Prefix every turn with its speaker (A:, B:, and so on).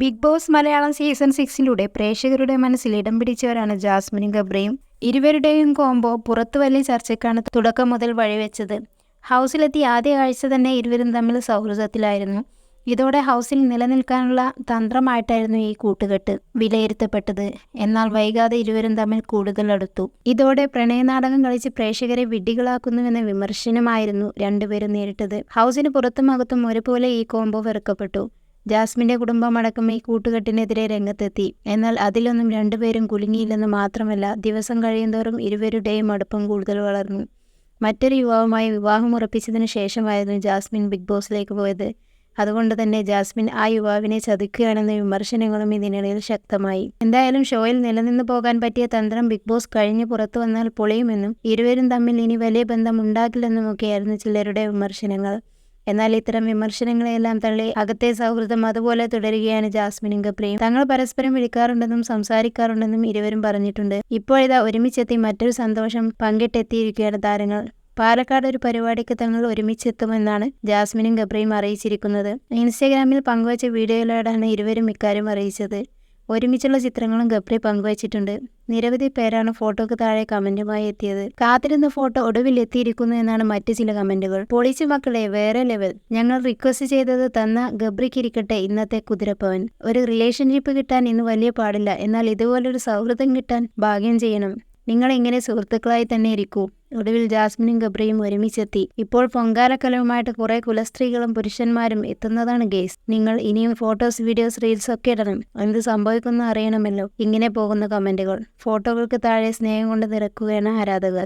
A: Big Boss Malayalam season സിക്സിലൂടെ പ്രേക്ഷകരുടെ മനസ്സിൽ ഇടം പിടിച്ചവരാണ് ജാസ്മിനും ഗബ്രയും. ഇരുവരുടെയും കോംബോ പുറത്തു വലിയ ചർച്ചയ്ക്കാണ് തുടക്കം മുതൽ വഴിവെച്ചത്. ഹൗസിലെത്തി ആദ്യ ആഴ്ച തന്നെ ഇരുവരും തമ്മിൽ സൗഹൃദത്തിലായിരുന്നു. ഇതോടെ ഹൗസിൽ നിലനിൽക്കാനുള്ള തന്ത്രമായിട്ടായിരുന്നു ഈ കൂട്ടുകെട്ട് വിലയിരുത്തപ്പെട്ടത്. എന്നാൽ വൈകാതെ ഇരുവരും തമ്മിൽ കൂടുതൽ അടുത്തു. ഇതോടെ പ്രണയനാടകം കളിച്ച് പ്രേക്ഷകരെ വിഡ്ഢികളാക്കുന്നുവെന്ന വിമർശനമായിരുന്നു രണ്ടുപേരും നേരിട്ടത്. ഹൗസിന് പുറത്തും അകത്തും ഒരുപോലെ ഈ കോംബോ വെറുക്കപ്പെട്ടു. ജാസ്മിന്റെ കുടുംബമടക്കം ഈ കൂട്ടുകെട്ടിനെതിരെ രംഗത്തെത്തി. എന്നാൽ അതിലൊന്നും രണ്ടുപേരും കുലുങ്ങിയില്ലെന്ന് മാത്രമല്ല ദിവസം കഴിയുന്തോറും ഇരുവരുടെയും അടുപ്പം കൂടുതൽ വളർന്നു. മറ്റൊരു യുവാവുമായി വിവാഹം ഉറപ്പിച്ചതിന് ശേഷമായിരുന്നു ജാസ്മിൻ ബിഗ് ബോസിലേക്ക് പോയത്. അതുകൊണ്ട് തന്നെ ജാസ്മിൻ ആ യുവാവിനെ ചതിക്കുകയാണെന്ന വിമർശനങ്ങളും ഇതിനിടയിൽ ശക്തമായി. എന്തായാലും ഷോയിൽ നിലനിന്ന് പോകാൻ പറ്റിയ തന്ത്രം ബിഗ് ബോസ് കഴിഞ്ഞ് പുറത്തു വന്നാൽ പൊളിയുമെന്നും ഇരുവരും തമ്മിൽ ഇനി വലിയ ബന്ധം ഉണ്ടാകില്ലെന്നുമൊക്കെയായിരുന്നു ചിലരുടെ വിമർശനങ്ങൾ. എന്നാൽ ഇത്തരം വിമർശനങ്ങളെല്ലാം തള്ളി അകത്തെ സൗഹൃദം അതുപോലെ തുടരുകയാണ് ജാസ്മിനും ഗബ്രിയും തങ്ങൾ പരസ്പരം വിളിക്കാറുണ്ടെന്നും സംസാരിക്കാറുണ്ടെന്നും ഇരുവരും പറഞ്ഞിട്ടുണ്ട്. ഇപ്പോഴിതാ ഒരുമിച്ചെത്തി മറ്റൊരു സന്തോഷം പങ്കിട്ടെത്തിയിരിക്കുകയാണ് താരങ്ങൾ. പാലക്കാട് ഒരു പരിപാടിക്ക് തങ്ങൾ ഒരുമിച്ചെത്തുമെന്നാണ് ജാസ്മിനും ഗബ്രിയും അറിയിച്ചിരിക്കുന്നത്. ഇൻസ്റ്റഗ്രാമിൽ പങ്കുവച്ച വീഡിയോയിലൂടെയാണ് ഇരുവരും ഇക്കാര്യം അറിയിച്ചത്. ഒരുമിച്ചുള്ള ചിത്രങ്ങളും ഗബ്രി പങ്കുവച്ചിട്ടുണ്ട്. നിരവധി പേരാണ് ഫോട്ടോക്ക് താഴെ കമന്റുമായി എത്തിയത്. കാത്തിരുന്ന ഫോട്ടോ ഒടുവിൽ എത്തിയിരിക്കുന്നു എന്നാണ് മറ്റു ചില കമന്റുകൾ. പൊളിച്ചു മക്കളെ വേറെ ലെവൽ. ഞങ്ങൾ റിക്വസ്റ്റ് ചെയ്തത് തന്ന ഗബ്രിക്കിരിക്കട്ടെ ഇന്നത്തെ കുതിരപ്പവൻ. ഒരു റിലേഷൻഷിപ്പ് കിട്ടാൻ ഇന്ന് വലിയ പാടില്ല. എന്നാൽ ഇതുപോലൊരു സൗഹൃദം കിട്ടാൻ ഭാഗ്യം ചെയ്യണം. നിങ്ങൾ ഇങ്ങനെ സുഹൃത്തുക്കളായി തന്നെ ഇരിക്കൂ? ഒടുവിൽ ജാസ്മിനും ഗബ്രയും ഒരുമിച്ചെത്തി. ഇപ്പോൾ പൊങ്കാലക്കലവുമായിട്ട് കുറെ കുലസ്ത്രീകളും പുരുഷന്മാരും എത്തുന്നതാണ് ഗേസ് നിങ്ങൾ ഇനിയും ഫോട്ടോസ് വീഡിയോസ് റീൽസ് ഒക്കെ ഇടണം. എന്ത് സംഭവിക്കുന്നു അറിയണമല്ലോ. ഇങ്ങനെ പോകുന്ന കമന്റുകൾ. ഫോട്ടോകൾക്ക് താഴെ സ്നേഹം കൊണ്ട് നിറക്കുകയാണ് ആരാധകർ.